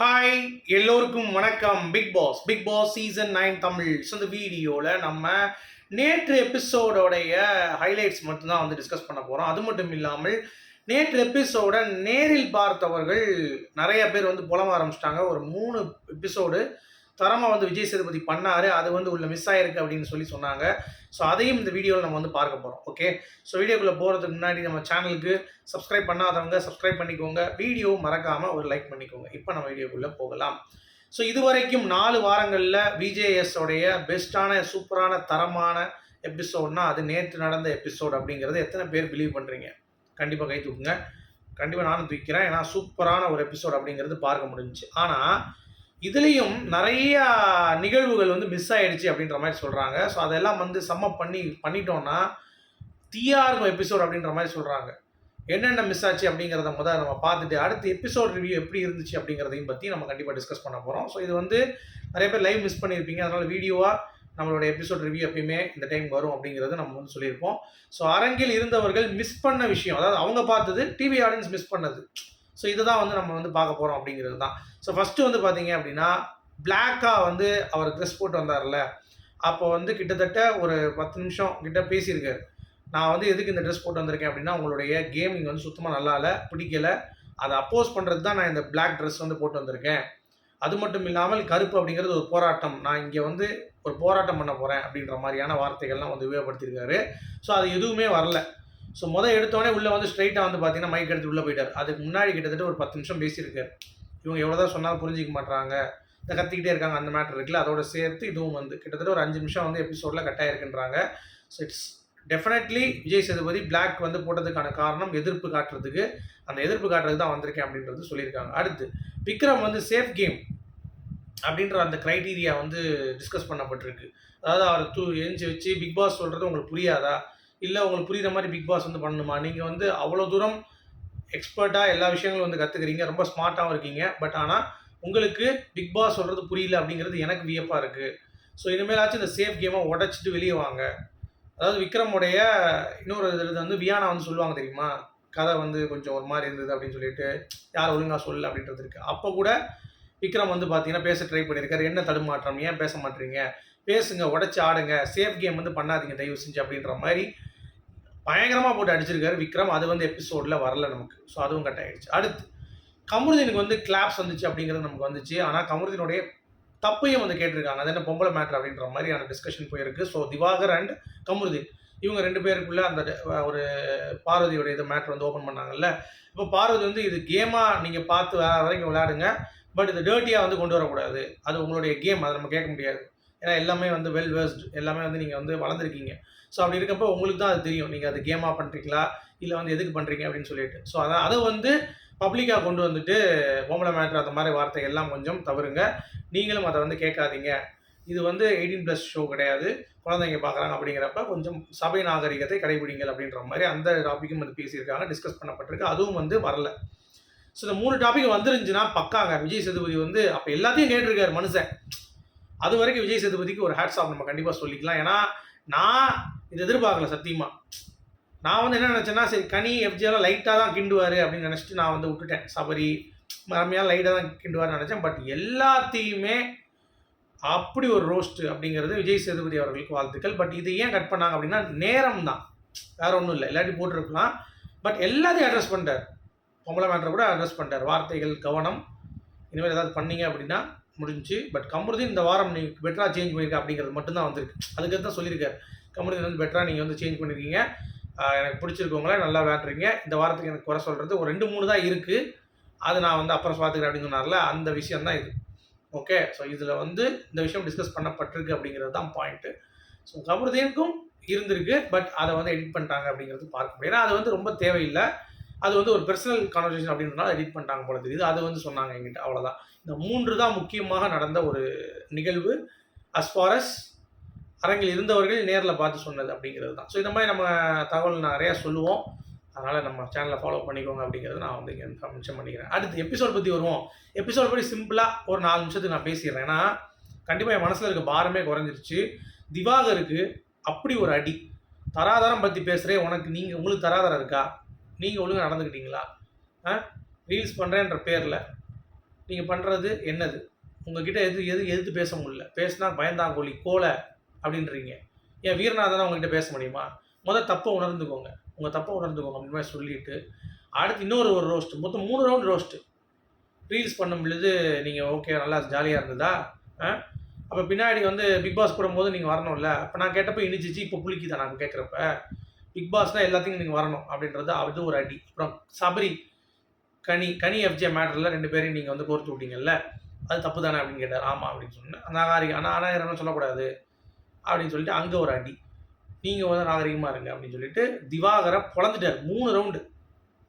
Hi எல்லோருக்கும் வணக்கம். Bigg Boss Bigg Boss season nine Tamil. So இந்த வீடியோவில் நம்ம நேற்று எபிசோடோடைய ஹைலைட்ஸ் மட்டும்தான் வந்து டிஸ்கஸ் பண்ண போகிறோம் அது மட்டும் இல்லாமல் நேற்று எபிசோட நேரில் பார்த்தவர்கள் நிறைய பேர் வந்து புலம்ப ஆரம்பிச்சிட்டாங்க. ஒரு மூணு எபிசோடு தரமாக வந்து விஜய் சேதுபதி பண்ணார் அது வந்து உள்ள மிஸ் ஆயிருக்கு அப்படின்னு சொல்லி சொன்னாங்க. ஸோ அதையும் இந்த வீடியோவில் நம்ம வந்து பார்க்க போகிறோம் ஓகே ஸோ வீடியோக்குள்ளே போகிறதுக்கு முன்னாடி நம்ம சேனலுக்கு சப்ஸ்கிரைப் பண்ணாதவங்க சப்ஸ்கிரைப் பண்ணிக்கோங்க. வீடியோ மறக்காமல் ஒரு லைக் பண்ணிக்கோங்க. இப்போ நம்ம வீடியோக்குள்ளே போகலாம். ஸோ இதுவரைக்கும் நாலு வாரங்களில் விஜேஎஸ் உடைய பெஸ்ட்டான சூப்பரான தரமான எபிசோட்னா அது நேற்று நடந்த எபிசோட் அப்படிங்கிறது எத்தனை பேர் பிலீவ் பண்ணுறீங்க கண்டிப்பாக கை தூக்குங்க. கண்டிப்பாக நானும் தூக்கிறேன். ஏன்னா சூப்பரான ஒரு எபிசோட் அப்படிங்கிறது பார்க்க முடிஞ்சுச்சு. ஆனால் இதுலேயும் நிறைய நிகழ்வுகள் வந்து மிஸ் ஆயிடுச்சு அப்படின்ற மாதிரி சொல்கிறாங்க ஸோ அதெல்லாம் வந்து சம்மப் பண்ணி பண்ணிட்டோன்னா தீயா இருக்கும் எபிசோட் அப்படின்ற மாதிரி சொல்கிறாங்க என்னென்ன மிஸ் ஆச்சு அப்படிங்கிறத முதல் நம்ம பார்த்துட்டு அடுத்த எபிசோட் ரிவ்யூ எப்படி இருந்துச்சு அப்படிங்கிறதையும் பற்றி நம்ம கண்டிப்பாக டிஸ்கஸ் பண்ண போகிறோம் ஸோ இது வந்து நிறைய பேர் லைவ் மிஸ் பண்ணியிருப்பீங்க. அதனால் வீடியோவாக நம்மளோட எபிசோட் ரிவ்யூ எப்பயுமே இந்த டைம் வரும் அப்படிங்கிறது நம்ம வந்து சொல்லியிருப்போம். ஸோ அரங்கில் இருந்தவர்கள் மிஸ் பண்ண விஷயம் அதாவது அவங்க பார்த்தது டிவி ஆடியன்ஸ் மிஸ் பண்ணது. ஸோ இதை தான் வந்து நம்ம வந்து பார்க்க போகிறோம் அப்படிங்கிறது தான். ஸோ ஃபஸ்ட்டு வந்து பார்த்தீங்க அப்படின்னா பிளாக்காக வந்து அவர் ட்ரெஸ் போட்டு வந்தார்ல அப்போ வந்து கிட்டத்தட்ட ஒரு பத்து நிமிஷம் கிட்ட பேசியிருக்காரு. நான் வந்து எதுக்கு இந்த ட்ரெஸ் போட்டு வந்திருக்கேன் அப்படின்னா உங்களுடைய கேமிங் வந்து சுத்தமாக நல்லா இல்லை பிடிக்கல. அதை அப்போஸ் பண்ணுறது தான் நான் இந்த பிளாக் ட்ரெஸ் வந்து போட்டு வந்திருக்கேன். அது மட்டும் இல்லாமல் கருப்பு அப்படிங்கிறது ஒரு போராட்டம். நான் இங்கே வந்து ஒரு போராட்டம் பண்ண போகிறேன் அப்படின்ற மாதிரியான வார்த்தைகள்லாம் வந்து உபயோகப்படுத்தியிருக்காரு. ஸோ அது எதுவுமே வரல. ஸோ முதல் எடுத்தோடனே உள்ளே வந்து ஸ்ட்ரைட்டாக வந்து பார்த்தீங்கன்னா மைக் எடுத்து உள்ளே போயிட்டார். அதுக்கு முன்னாடி கிட்டத்தட்ட ஒரு பத்து நிமிஷம் பேசியிருக்காரு. இவங்க எவ்வளோ தான் சொன்னாலும் புரிஞ்சிக்க மாட்டாங்க இந்த கத்திக்கிட்டே இருக்காங்க அந்த மேட்டர் இருக்குல்ல. அதோட சேர்த்து இதுவும் வந்து கிட்டத்தட்ட ஒரு அஞ்சு நிமிஷம் வந்து எபிசோடில் கட்டாயிருக்குன்றாங்க so it's definitely Vijay Sethupathi block வந்து போட்டதுக்கான காரணம் எதிர்ப்பு காட்டுறதுக்கு அந்த எதிர்ப்பு காட்டுறதுக்கு தான் வந்திருக்கேன் அப்படின்றது சொல்லியிருக்காங்க. அடுத்து விக்ரம் வந்து சேஃப் கேம் அப்படின்ற அந்த க்ரைட்டீரியா வந்து டிஸ்கஸ் பண்ணப்பட்டிருக்கு. அதாவது அவர் தூ எழுஞ்சி வச்சு பிக் பாஸ் சொல்கிறது உங்களுக்கு புரியாதா? இல்லை உங்களுக்கு புரியுற மாதிரி பிக் பாஸ் வந்து பண்ணணுமா? நீங்கள் வந்து அவ்வளோ தூரம் எக்ஸ்பர்ட்டாக எல்லா விஷயங்களும் வந்து கற்றுக்குறீங்க ரொம்ப ஸ்மார்ட்டாகவும் இருக்கீங்க. பட் ஆனால் உங்களுக்கு பிக் பாஸ் சொல்கிறது புரியல அப்படிங்கிறது எனக்கு வியப்பாக இருக்குது ஸோ இனிமேலாச்சும் இந்த சேஃப் கேமை உடச்சிட்டு வெளியே வாங்க. அதாவது விக்ரமுடைய இன்னொரு இதில் வந்து வியானா வந்து சொல்லுவாங்க தெரியுமா? கதை வந்து கொஞ்சம் ஒரு மாதிரி இருந்தது அப்படின்னு சொல்லிட்டு யார் ஒழுங்காக சொல்லல அப்படின்றது இருக்குது அப்போ கூட விக்ரம் வந்து பார்த்தீங்கன்னா பேச ட்ரை பண்ணியிருக்காரு என்ன தடுமாற்றம்? ஏன் பேச மாட்டீங்க? பேசுங்க உடச்சி ஆடுங்க. சேஃப் கேம் வந்து பண்ணாதீங்க தயவு செஞ்சு அப்படின்ற மாதிரி பயங்கரமாக போட்டு அடிச்சிருக்காரு விக்ரம். அது வந்து எபிசோடில் வரல நமக்கு. ஸோ அதுவும் கட் ஆகிடுச்சு அடுத்து கமருதீனுக்கு வந்து கிளாப்ஸ் வந்துச்சு அப்படிங்கிறது நமக்கு வந்துச்சு. ஆனால் கமருதீனுடைய தப்பையும் வந்து கேட்டிருக்காங்க. அது என்ன பொம்பளை மேட்ரு அப்படின்ற மாதிரியான டிஸ்கஷன் போயிருக்கு. ஸோ திவாகர் அண்ட் கமருதீன் இவங்க ரெண்டு பேருக்குள்ள அந்த ஒரு பார்வதியோட இது மேட்ரு வந்து ஓப்பன் பண்ணாங்கல்ல. இப்போ பார்வதி வந்து இது கேமாக நீங்கள் பார்த்து வர வரைக்கும் விளையாடுங்க. பட் இது டேர்ட்டியாக வந்து கொண்டு வரக்கூடாது. அது உங்களுடைய கேம் அதை நம்ம கேட்க முடியாது. ஏன்னா எல்லாமே வந்து வெல் வேர்ஸ்டு எல்லாமே வந்து நீங்கள் வந்து வளர்ந்துருக்கீங்க. ஸோ அப்படி இருக்கப்போ உங்களுக்கு தான் அது தெரியும். நீங்கள் அது கேமாக பண்ணுறீங்களா இல்லை வந்து எதுக்கு பண்ணுறீங்க அப்படின்னு சொல்லிட்டு. ஸோ அதை அதை வந்து பப்ளிக்காக கொண்டு வந்துட்டு பொம்பளை மேட்ரு அந்த மாதிரி வார்த்தை எல்லாம் கொஞ்சம் தவறுங்க. நீங்களும் அதை வந்து கேட்காதீங்க. இது வந்து எயிட்டீன் ப்ளஸ் ஷோ கிடையாது. குழந்தைங்க பார்க்குறாங்க அப்படிங்கிறப்ப கொஞ்சம் சபை நாகரிகத்தை கடைபிடிங்கள் அப்படின்ற மாதிரி அந்த டாப்பிக்கும் வந்து பேசியிருக்காங்க டிஸ்கஸ் பண்ணப்பட்டிருக்கு. அதுவும் வந்து வரல. ஸோ இந்த மூணு டாபிக் வந்துருந்துச்சுன்னா பக்காங்க. விஜய் சேதுபதி வந்து அப்போ எல்லாத்தையும் கேட்டிருக்காரு மனுஷன். அது வரைக்கும் விஜய் சேதுபதிக்கு ஒரு ஹேட்ஸ் ஆஃப் நம்ம கண்டிப்பாக சொல்லிக்கலாம். ஏன்னா நான் இது எதிர்பார்க்கல சத்தியமாக நான் வந்து என்ன நினச்சேன்னா சரி கனி எஃப்ஜியெல்லாம் லைட்டாக தான் கிண்டுவார் அப்படின்னு நினச்சிட்டு நான் வந்து விட்டுட்டேன். சபரி ரம்யாலாம் லைட்டாக தான் கிண்டுவார்னு நினச்சேன். பட் எல்லாத்தையுமே அப்படி ஒரு ரோஸ்ட் அப்படிங்கிறது விஜய் சேதுபதி அவர்களுக்கு வாழ்த்துக்கள். பட் இது ஏன் கட் பண்ணாங்க அப்படின்னா நேரம் தான். வேற ஒன்றும் இல்லை. இல்லாட்டி போட்டிருக்கலாம். பட் எல்லாத்தையும் அட்ரஸ் பண்ணிட்டார். பொம்பளை மேட்ரை கூட அட்ரஸ் பண்ணிட்டார். வார்த்தைகள் கவனம். இனிமேல் ஏதாவது பண்ணீங்க அப்படின்னா முடிஞ்சு பட் கமருதீன் இந்த வாரம் நீ பெட்டராக சேஞ்ச் பண்ணியிருக்க அப்படிங்கிறது மட்டும்தான் வந்திருக்கு. அதுக்கு தான் சொல்லியிருக்காரு. கமருதீன் வந்து பெட்டராக நீங்கள் வந்து சேஞ்ச் பண்ணியிருக்கீங்க எனக்கு பிடிச்சிருக்கவங்கள நல்லா விளாட்றீங்க இந்த வாரத்துக்கு எனக்கு குறை சொல்கிறது ஒரு ரெண்டு மூணு தான் இருக்குது அது நான் வந்து அப்புறம் பார்த்துக்கிறேன் அப்படின்னு சொன்னார்ல அந்த விஷயம் தான் இது. ஓகே ஸோ இதில் வந்து இந்த விஷயம் டிஸ்கஸ் பண்ணப்பட்டிருக்கு அப்படிங்கிறது தான் பாயிண்ட்டு ஸோ கமருதீனுக்கும் இருந்திருக்கு பட் அதை வந்து எடிட் பண்ணிட்டாங்க அப்படிங்கிறது பார்க்க முடியும். ஏன்னா அது வந்து ரொம்ப தேவையில்லை. அது வந்து ஒரு பர்சனல் கான்வர்சேஷன் அப்படின்றனால எடிட் பண்ணிட்டாங்க போல தெரியுது. அது வந்து சொன்னாங்க எங்கிட்ட அவ்வளோதான் இந்த மூன்று தான் முக்கியமாக நடந்த ஒரு நிகழ்வு. அஸ் ஃபார் அஸ் அரங்கில் இருந்தவர்கள் நேரில் பார்த்து சொன்னது அப்படிங்கிறது தான். ஸோ இந்த மாதிரி நம்ம தகவல் நிறையா சொல்லுவோம். அதனால் நம்ம சேனலை ஃபாலோ பண்ணிக்கோங்க அப்படிங்கிறது நான் வந்து இங்கே மென்ஷன் பண்ணிக்கிறேன். அடுத்து எபிசோட் பற்றி வருவோம். எபிசோட் பற்றி சிம்பிளாக ஒரு நாலு நிமிஷத்துக்கு நான் பேசிடுறேன். ஏன்னா கண்டிப்பாக என் மனசில் இருக்க பாரமே குறைஞ்சிருச்சு. திவாகருக்கு அப்படி ஒரு அடி. தராதரம் பற்றி பேசுகிறேன் உனக்கு நீங்கள் உங்களுக்கு தராதரம் இருக்கா? நீங்கள் ஒழுங்காக நடந்துக்கிட்டீங்களா? ஆ? ரீல்ஸ் பண்ணுறேன்ற பேரில் நீங்கள் பண்ணுறது என்னது? உங்ககிட்ட எது எது எதிர்த்து பேச முடியல. பேசினா பயந்தாங்கோலி கோலை அப்படின்றீங்க. ஏன் வீரநாதனா உங்ககிட்ட பேச முடியுமா? முதல் தப்பை உணர்ந்துக்கோங்க. உங்கள் தப்பை உணர்ந்துக்கோங்க அப்படின்னு மாதிரி சொல்லிட்டு அடுத்து இன்னொரு ஒரு ரோஸ்ட்டு மொத்தம் மூணு ரவுண்ட் ரோஸ்ட்டு ரீல்ஸ் பண்ணும் பொழுது நீங்கள் ஓகே நல்லா ஜாலியாக இருந்ததா? ஆ? அப்போ பின்னாடி வந்து பிக் பாஸ் போடும்போது நீங்கள் வரணும்ல. அப்போ நான் கேட்டப்போ இனிச்சிச்சு இப்போ புளிக்குதா நான் கேட்குறப்ப பிக் பாஸ்னால் எல்லாத்தையும் நீங்கள் வரணும் அப்படின்றது அது ஒரு அடி. அப்புறம் சபரி கனி கனி எஃப்ஜே மேட்டரில் ரெண்டு பேரையும் நீங்கள் வந்து கோர்த்து விட்டீங்கல்ல அது தப்பு தானே அப்படின்னு கேட்டார். ஆமாம் அப்படின்னு சொன்னேன். நாகரிகம் ஆனால் அநாகரிகம் சொல்லக்கூடாது அப்படின்னு சொல்லிட்டு அங்கே ஒரு அடி. நீங்கள் வந்து நாகரிகமாக இருங்க அப்படின்னு சொல்லிட்டு திவாகரை பொழந்துட்டார். மூணு ரவுண்டு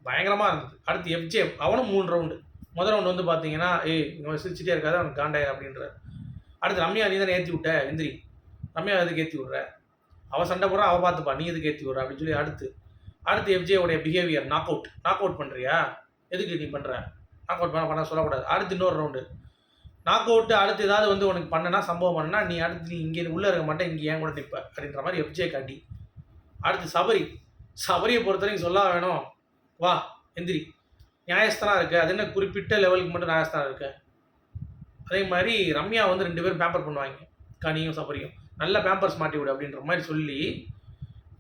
பயங்கரமாக இருந்தது. அடுத்து எஃப்ஜே அவனும் மூணு ரவுண்டு முதல் ரவுண்டு வந்து பார்த்தீங்கன்னா ஏய் இவன் சிரிச்சிட்டே இருக்காது அவனுக்கு காண்டாயிரம் அப்படின்றார். அடுத்து ரம்யா நீ தானே ஏற்றி விட்ட எந்திரி. ரம்யா அதுக்கு ஏற்றி விட்ற? அவள் சண்டை போடுறா அவள் பார்த்துப்பா நீ எதுக்கு ஏற்றி விடுற அப்படின்னு சொல்லி அடுத்து அடுத்து எஃப்ஜேவுடைய behaviour knock out knock out பண்ணுறியா எதுக்கு நீ பண்ணுற நாக் அவுட் பண்ண பண்ண சொல்லக்கூடாது. அடுத்து இன்னொரு ரவுண்டு நாக் அவுட்டு அடுத்து ஏதாவது வந்து உனக்கு பண்ணனா சம்பவம் பண்ணனா நீ அடுத்து நீ இங்கே உள்ளே இருக்க மாட்டேன் இங்கே ஏன் கூட நிற்ப அப்படின்ற மாதிரி எஃப்ஜே காட்டி. அடுத்து சபரி. சபரியை பொறுத்த வரைக்கும் சொல்ல வேணும். வா எந்திரி. நியாயஸ்தானாக இருக்குது அது என்ன குறிப்பிட்ட லெவலுக்கு மட்டும் நியாயஸ்தானம் இருக்குது அதே மாதிரி ரம்யா வந்து ரெண்டு பேரும் பேப்பர் பண்ணுவாங்க. கனியும் சபரியும். நல்ல பேம்பர்ஸ் மாட்டி விடு அப்படின்ற மாதிரி சொல்லி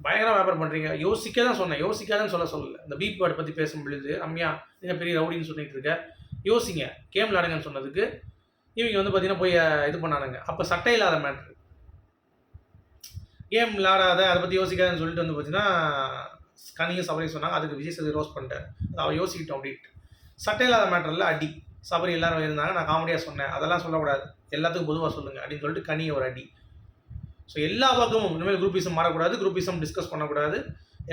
பயங்கரமாக பேப்பர் பண்ணுறீங்க யோசிக்க தான் சொன்னேன். யோசிக்காதன்னு சொல்ல சொல்லல. இந்த பீப் வேர்டு பற்றி பேசும் பொழுது ரம்யா நீங்கள் பெரிய ரவுடின்னு சொல்லிட்டு இருக்க யோசிங்க. கேம் விளாடுங்கன்னு சொன்னதுக்கு இவங்க வந்து பார்த்தீங்கன்னா போய் இது பண்ணானுங்க. அப்போ சட்டை இல்லாத மேட்ரு கேம் விளாடாத அதை பற்றி யோசிக்காதன்னு சொல்லிட்டு வந்து பார்த்தீங்கன்னா கனியும் சபரியும் சொன்னாங்க. அதுக்கு விஜய் சேது ரோஸ் பண்ணிட்டேன் அவள் யோசிக்கிட்டோம் அப்படின்ட்டு. சட்டை இல்லாத மேட்டரில் அடி. சபரி எல்லாரும் இருந்தாங்க. நான் காமெடியாக சொன்னேன். அதெல்லாம் சொல்லக்கூடாது. எல்லாத்துக்கும் பொதுவாக சொல்லுங்கள் அப்படின்னு சொல்லிட்டு கனி ஒரு அடி. ஸோ எல்லா பக்கமும் இனிமேல் குரூப்பிசம் மாறக்கூடாது. குரூப்பிசம் டிஸ்கஸ் பண்ணக்கூடாது.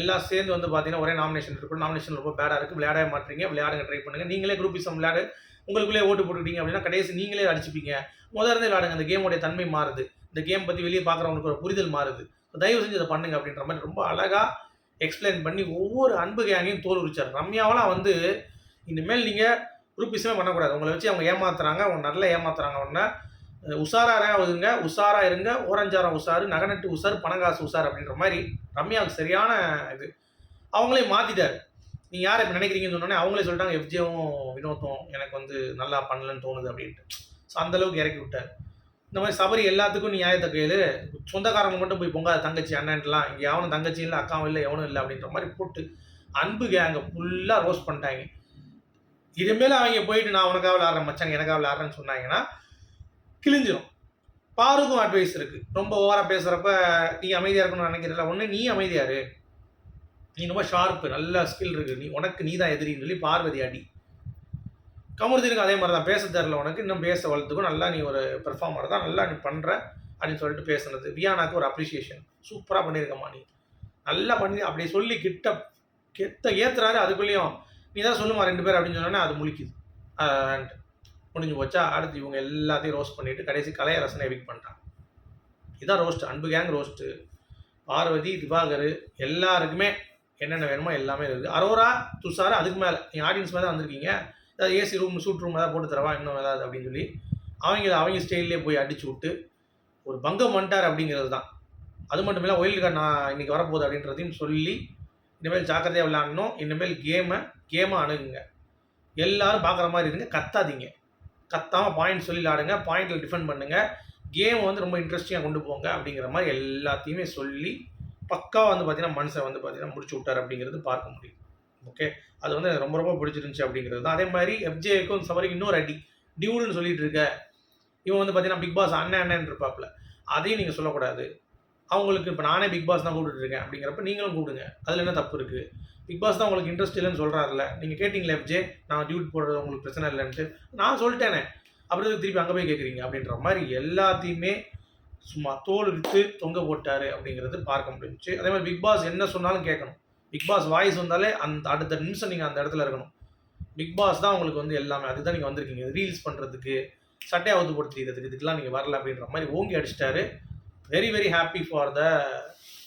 எல்லாம் சேர்ந்து வந்து பார்த்தீங்கன்னா ஒரே நாமினேஷன் இருக்கும் நாமினேஷன் ரொம்ப பேடாக இருக்குது விளையாடவே மாட்டீங்க. விளையாடுங்க ட்ரை பண்ணுங்கள் நீங்களே குரூப்பிசம் விளையாடு. உங்களுக்குள்ளே ஓட்டு போட்டுக்கிட்டீங்க அப்படின்னா கடைசி நீங்களே அடிச்சுப்பீங்க. முதல்ல இருந்தே விளையாடுங்க. அந்த கேமோடைய தன்மை மாறுது. இந்த கேம் பற்றி வெளியே பார்க்குறவங்களுக்கு ஒரு புரிதல் மாறுது. தயவு செஞ்சு இதை பண்ணுங்க அப்படின்ற மாதிரி ரொம்ப அழகாக எக்ஸ்பிளைன் பண்ணி ஒவ்வொரு அன்பு கேங்கையும் தோல் உரிச்சார். ரம்யாவெல்லாம் வந்து இனிமேல் நீங்கள் குரூப்பிஸுமே பண்ணக்கூடாது. உங்களை வச்சு அவங்க ஏமாத்துறாங்க. அவங்க நல்லா ஏமாத்துறாங்க. உடனே உஷாராக ஆகுதுங்க உஷாரா இருங்க ஓரஞ்சாரம் உஷாரு நகநட்டு உஷார் பணங்காசு உஷார் அப்படின்ற மாதிரி ரம்யாவுக்கு சரியான இது. அவங்களே மாற்றிட்டார் நீங்கள் யார் இப்போ நினைக்கிறீங்கன்னு சொன்னோன்னே அவங்களே சொல்லிட்டாங்க எஃப்ஜேவும் வினோத்தும் எனக்கு வந்து நல்லா பண்ணலன்னு தோணுது அப்படின்ட்டு. ஸோ அந்தளவுக்கு இறக்கி விட்டார். இந்த மாதிரி சபரி எல்லாத்துக்கும் நீ நியாயத்தை கையில் சொந்தக்காரங்க மட்டும் போய் பொங்காத தங்கச்சி அண்ணன்ட்டுலாம் இங்கே எவனும் தங்கச்சி இல்லை அக்காவும் இல்லை எவனும் இல்லை அப்படின்ற மாதிரி போட்டு அன்பு கேங்க ஃபுல்லாக ரோஸ் பண்ணிட்டாங்க. இதுமேல அவங்க போயிட்டு நான் உனக்காக விளாட்றேன் மச்சான் எனக்காக விளாட்றேன்னு சொன்னாங்கன்னா கிழிஞ்சிரும். பாருக்கும் அட்வைஸ் இருக்குது ரொம்ப ஓவராக பேசுகிறப்ப நீ அமைதியாக இருக்கணும்னு நினைக்கிறதில்ல ஒன்று நீ அமைதியாரு நீ ரொம்ப ஷார்ப்பு நல்ல ஸ்கில் இருக்குது நீ உனக்கு நீ தான் எதிரின்னு சொல்லி பார்வதி அடி. கமருதீனுக்கு அதே மாதிரி தான். பேச தெரில உனக்கு. இன்னும் பேச வளர்த்துக்கும் நல்லா நீ ஒரு பெர்ஃபார்மர் தான். நல்லா நீ பண்ணுற அப்படின்னு சொல்லிட்டு பேசுனது. வியானாக்கு ஒரு அப்ரிசியேஷன் சூப்பராக பண்ணியிருக்கம்மா நீ. நல்லா பண்ணி அப்படி சொல்லி கிட்ட கெத்த ஏற்றுறாரு அதுக்குள்ளேயும் நீ தான் சொல்லுமா ரெண்டு பேர் அப்படின்னு சொன்னோன்னே அது முழிக்குது. முடிஞ்சு போச்சா அடுத்து இவங்க எல்லாத்தையும் ரோஸ்ட் பண்ணிவிட்டு கடைசி கலையரசனை எவிக் பண்ணுறான் இதுதான் ரோஸ்ட் அன்பு கேங் ரோஸ்ட்டு பார்வதி திவாகர் எல்லாருக்குமே என்னென்ன வேணுமோ எல்லாமே இருக்குது. அரோரா துஷார் அதுக்கு மேலே. நீங்கள் ஆடியன்ஸ் மேலே தான் வந்திருக்கீங்க. ஏதாவது ஏசி ரூம் சூட் ரூம் ஏதாவது போட்டு தரவா இன்னும் ஏதாவது அப்படின்னு சொல்லி அவங்க அவங்க ஸ்டைல்லே போய் அடிச்சு விட்டு ஒரு பங்கம் வந்துட்டார் அப்படிங்கிறது தான். அது மட்டும் இல்லை ஒயில் கார்டு நான் இன்றைக்கி வரப்போகுது அப்படின்றதையும் சொல்லி இனிமேல் ஜாக்கிரதையாக விளையாடணும். இனிமேல் கேமை கேமை அணுகுங்க. எல்லோரும் பார்க்குற மாதிரி இருங்க. கத்தாதீங்க. கத்தாமல் பாயிண்ட் சொல்லி விளாடுங்க பாயிண்டில் டிஃபெண்ட் பண்ணுங்கள் கேம் வந்து ரொம்ப இன்ட்ரெஸ்டிங்காக கொண்டு போங்க அப்படிங்கிற மாதிரி எல்லாத்தையுமே சொல்லி பக்காவாக வந்து பார்த்திங்கன்னா மனுஷன் வந்து பார்த்திங்கன்னா முடிச்சு விட்டார் அப்படிங்கிறது பார்க்க முடியும். ஓகே அது வந்து ரொம்ப ரொம்ப பிடிச்சிருந்துச்சி அப்படிங்கிறது தான். அதே மாதிரி எஃப்ஜேக்கும் சவரிக்கு இன்னொரு அடி டியூடுன்னு சொல்லிட்டு இருக்க இவன் வந்து பார்த்தீங்கன்னா பிக் பாஸ் அண்ணன் அண்ணன் இருப்பாப்புல. அதையும் நீங்கள் சொல்லக்கூடாது. அவங்களுக்கு இப்போ நானே பிக் பாஸ் தான் கூப்பிட்டுருக்கேன் அப்படிங்கிறப்ப நீங்களும் கூப்பிடுங்க. அதில் என்ன தப்பு இருக்குது பிக் பாஸ் தான் உங்களுக்கு இன்ட்ரெஸ்ட் இல்லைன்னு சொல்கிறாருல்ல நீங்கள் கேட்டிங்களே எஃப்ஜே நான் டியூட் போடுறது உங்களுக்கு பிரச்சனை இல்லைன்ட்டு. நான் சொல்லிட்டேனே. அப்புறம் திருப்பி அங்கே போய் கேட்குறீங்க அப்படின்ற மாதிரி எல்லாத்தையுமே சும்மா தோல் விட்டு தொங்க போட்டார் அப்படிங்கிறது பார்க்க முடிஞ்சிச்சு. அதே மாதிரி பிக் பாஸ் என்ன சொன்னாலும் கேட்கணும். பிக் பாஸ் வாய்ஸ் வந்தாலே அந்த அடுத்த நிமிஷம் நீங்கள் அந்த இடத்துல இருக்கணும். பிக் பாஸ் தான் உங்களுக்கு வந்து எல்லாமே அதுதான் நீங்கள் வந்திருக்கீங்க. ரீல்ஸ் பண்ணுறதுக்கு சட்டையை அவுத்து போட்டு இதுக்கெல்லாம் நீங்கள் வரல அப்படின்ற மாதிரி ஓங்கி அடிச்சிட்டாரு. Very very happy for the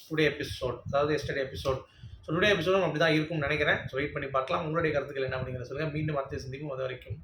today episode அதாவது எஸ்டர்டே எபிசோட் ஸோ டுடே எபிசோடும் அப்படி தான் இருக்கும்னு நினைக்கிறேன். ஸோ வெயிட் பண்ணி பார்க்கலாம். உங்களுடைய கருத்துக்கள் என்ன அப்படிங்கிறத சொல்லுங்கள் மீண்டும் அடுத்த சந்திக்கும் அது வரைக்கும்